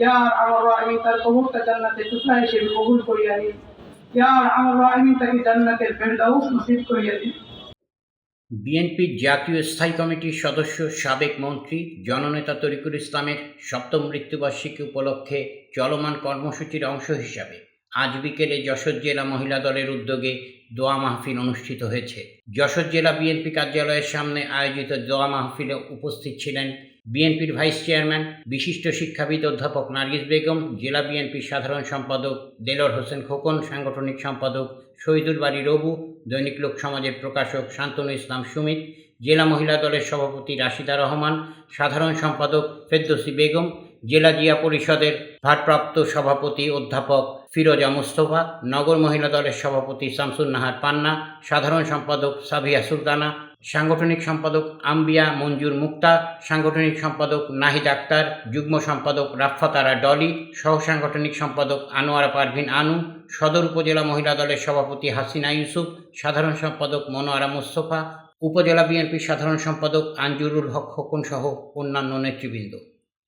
ইয়া আমার রাহিমিন তার কবরটা জান্নাতের টুকরা হিসেবে কবুল করিয়া দিন ইয়া আমার রাহিমিন তাকে জান্নাতের ফেরদাউস নসিব করিয়া দিন। বিএনপির জাতীয় স্থায়ী কমিটির সদস্য, সাবেক মন্ত্রী, জননেতা তরিকুল ইসলামের সপ্তম মৃত্যুবার্ষিকী উপলক্ষে চলমান কর্মসূচির অংশ হিসাবে আজ বিকেলে যশোর জেলা মহিলা দলের উদ্যোগে দোয়া মাহফিল অনুষ্ঠিত হয়েছে। যশোর জেলা বিএনপি কার্যালয়ের সামনে আয়োজিত দোয়া মাহফিলে উপস্থিত ছিলেন বিএনপির ভাইস চেয়ারম্যান, বিশিষ্ট শিক্ষাবিদ অধ্যাপক নার্গিস বেগম, জেলা বিএনপির সাধারণ সম্পাদক দেলোর হোসেন খোকন, সাংগঠনিক সম্পাদক শহীদুল বাড়ি রবু, দৈনিক লোক সমাজের প্রকাশক শান্তনু ইসলাম সুমিত, জেলা মহিলা দলের সভাপতি রাশিদা রহমান, সাধারণ সম্পাদক ফেরদৌসি বেগম, জেলা জিয়া পরিষদের ভারপ্রাপ্ত সভাপতি অধ্যাপক ফিরোজা মুস্তফা, নগর মহিলা দলের সভাপতি শামসুন নাহার পান্না, সাধারণ সম্পাদক সাভিয়া সুলতানা সাংগঠনিক সম্পাদক আম্বিয়া মঞ্জুর মুক্তা, সাংগঠনিক সম্পাদক নাহিদ আক্তার, যুগ্ম সম্পাদক রাফাতারা ডলি, সহ সাংগঠনিক সম্পাদক আনোয়ারা পারভিন আনু, সদর উপজেলা মহিলা দলের সভাপতি হাসিনা ইউসুফ, সাধারণ সম্পাদক মনোয়ারা মোস্তফা, উপজেলা বিএনপির সাধারণ সম্পাদক আঞ্জুরুল হক খোকন সহ অন্যান্য নেতৃবৃন্দ।